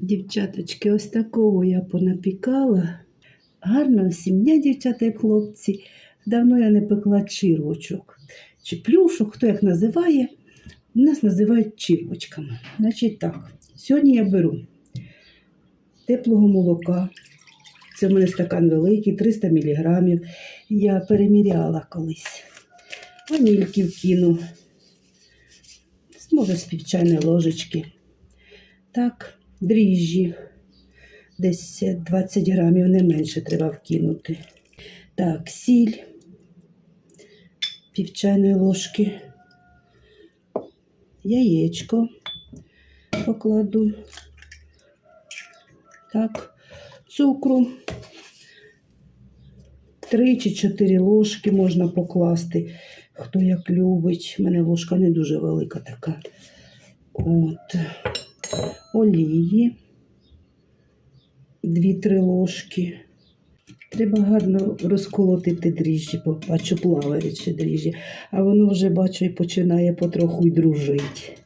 Дівчаточки, ось такого я понапікала. Гарно всім дня, дівчата і хлопці. Давно я не пекла чірвочок. Чи плюшок, хто як називає. Нас називають чірвочками. Значить так, сьогодні я беру теплого молока. Це в мене стакан великий, 300 мг. Я переміряла колись. Ванільки вкину. Може, з півчайної ложечки. Так, дріжджі. Десь 20 грамів, не менше треба вкинути. Так, сіль. Півчайної ложки. Яєчко покладу. Так, цукру. Три чи чотири ложки можна покласти, хто як любить. У мене ложка не дуже велика така. От. Олії. Дві-три ложки. Треба гарно розколотити дріжджі, бо бачу плавають ще дріжджі, а воно вже бачу і починає потроху й дружити.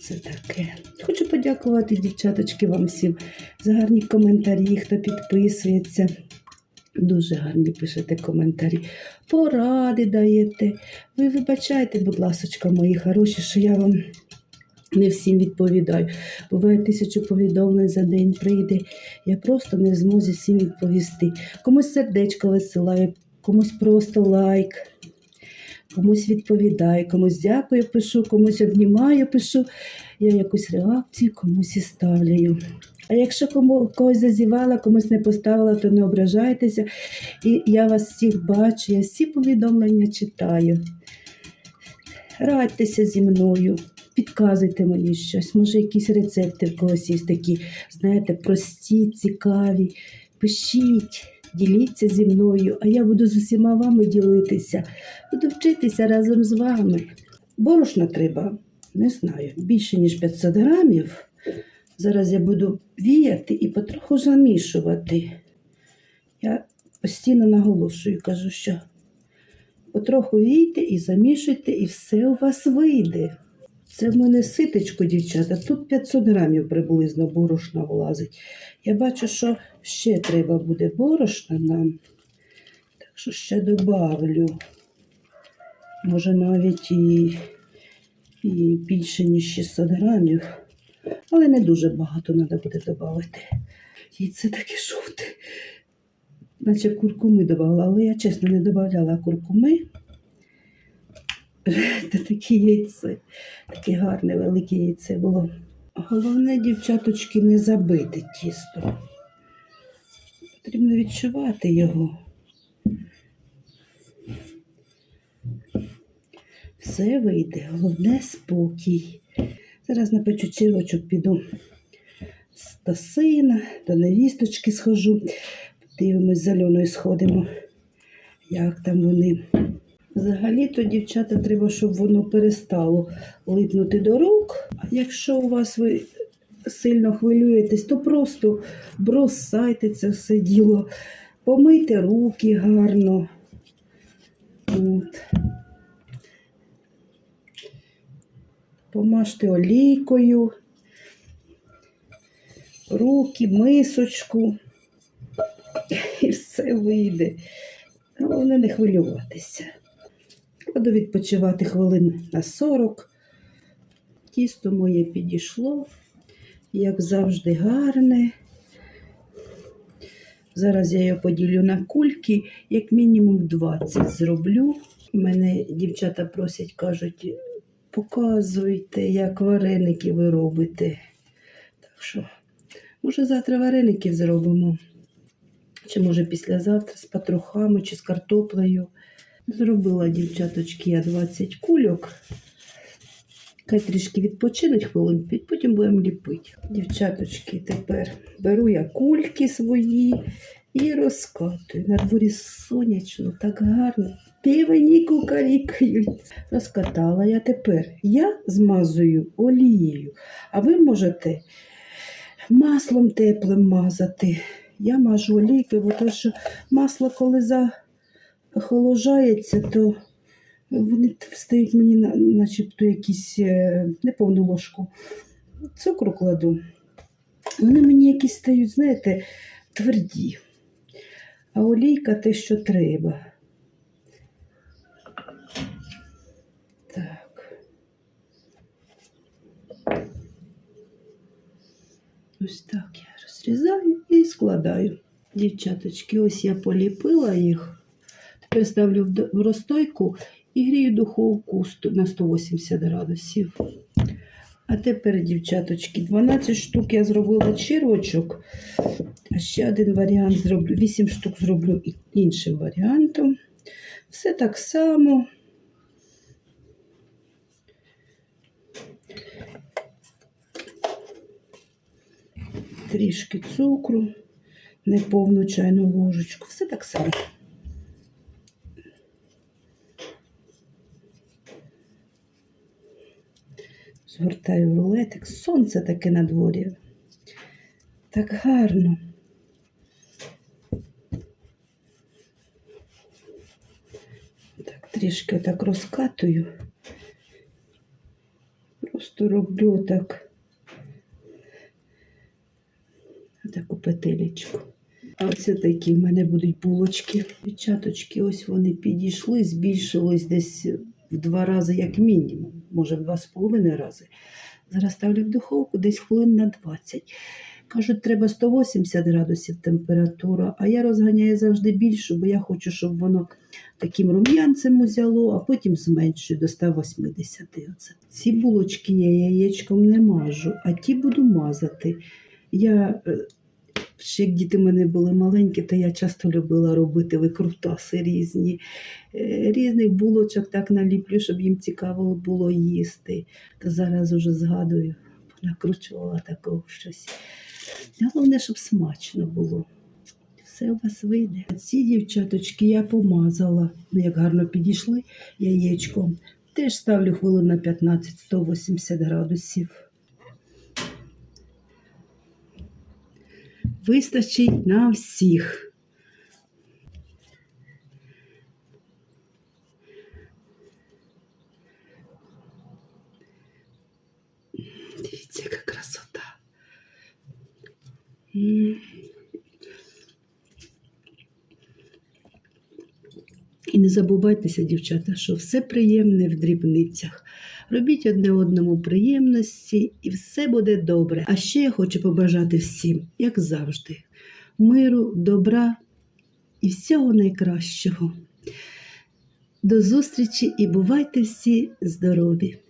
Це таке. Хочу подякувати, дівчаточки, вам всім за гарні коментарі, хто підписується. Дуже гарні пишете коментарі, поради даєте. Ви вибачайте, будь ласочка, мої хороші, що я вам не всім відповідаю. Буває тисячу повідомлень за день прийде. Я просто не в змозі всім відповісти. Комусь сердечко висилаю, комусь просто лайк, комусь відповідаю, комусь дякую, пишу, комусь обнімаю, пишу. Я якусь реакцію комусь і ставлю. А якщо кому когось зазівала, комусь не поставила, то не ображайтеся. І я вас всіх бачу, я всі повідомлення читаю. Радьтеся зі мною, підказуйте мені щось. Може, якісь рецепти в когось є такі, знаєте, прості, цікаві. Пишіть, діліться зі мною, а я буду з усіма вами ділитися. Буду вчитися разом з вами. Борошна треба, не знаю, більше ніж 500 грамів. Зараз я буду віяти і потроху замішувати. Я постійно наголошую, кажу, що потроху війте і замішуйте, і все у вас вийде. Це в мене ситечко, дівчата. Тут 500 грамів приблизно борошна влазить. Я бачу, що ще треба буде борошна нам. Так що ще добавлю. Може навіть і, і більше, ніж 600 грамів. Але не дуже багато треба буде додати. Яйце таке жовте. Наче куркуми додавала, але я чесно не додавала куркуми. Це таке яйце. Таке гарне, велике яйце було. Головне, дівчаточки, не забити тісто. Потрібно відчувати його. Все вийде, головне спокій. Зараз напечу червочок, піду до сина, до невісточки схожу. Дивимось, з Альоною сходимо, як там вони. Взагалі-то, дівчата, треба, щоб воно перестало липнути до рук. Якщо у вас ви сильно хвилюєтесь, то просто бросайте це все діло, помийте руки гарно. От. Помажте олійкою, руки, мисочку, і все вийде. Головне не хвилюватися. Буду відпочивати хвилин на 40. Тісто моє підійшло, як завжди, гарне. Зараз я його поділю на кульки, як мінімум 20 зроблю. Мене дівчата просять, кажуть, показуйте, як вареники ви робите. Так що, може, завтра вареників зробимо. Чи може післязавтра з патрухами чи з картоплею. Зробила, дівчаточки, я 20 кульок. Хай трішки відпочинуть хвилин, потім будемо ліпити. Дівчаточки, тепер беру я кульки свої і розкатую. На дворі сонячно, так гарно. Півені кукарікають. Розкатала я тепер. Я змазую олією, а ви можете маслом теплим мазати. Я мажу олійкою, бо то, що масло, коли захоложається, то вони стають мені начебто якісь е, неповну ложку. Цукру кладу. Вони мені якісь стають, знаєте, тверді. А олійка те, що треба. Так. Ось так я розрізаю і складаю. Дівчаточки, ось я поліпила їх. Ставлю в розстойку і грію духовку на 180 градусів. А тепер, дівчаточки, 12 штук я зробила чирочок. А ще один варіант зроблю. 8 штук зроблю іншим варіантом. Все так само. Трішки цукру, неповну чайну ложечку. Все так само. Згортаю рулетик. Сонце таке на дворі. Так гарно. Так, трішки так розкатую. Просто роблю так. Таку петелечку. А оце такі в мене будуть булочки. Дівчаточки, ось вони підійшли, збільшились десь в два рази, як мінімум, може в два з половиною рази. Зараз ставлю в духовку десь хвилин на 20. Кажуть, треба 180 градусів температура, а я розганяю завжди більше, бо я хочу, щоб воно таким рум'янцем узяло, а потім зменшую до 180. Оце. Ці булочки я яєчком не мажу, а ті буду мазати. Я е, ще як діти мене були маленькі, то я часто любила робити викрутаси різні. Е, Різних булочок так наліплю, щоб їм цікаво було їсти. То зараз уже згадую, накручувала такого щось. Головне, щоб смачно було. Все у вас вийде. Ці дівчаточки я помазала, ну, як гарно підійшли яєчком. Теж ставлю хвилин на 15-180 градусів. Вистачить на всіх. Дивіться, яка красота. І не забувайтеся, дівчата, що все приємне в дрібницях. Робіть одне одному приємності, і все буде добре. А ще я хочу побажати всім, як завжди, миру, добра і всього найкращого. До зустрічі і бувайте всі здорові!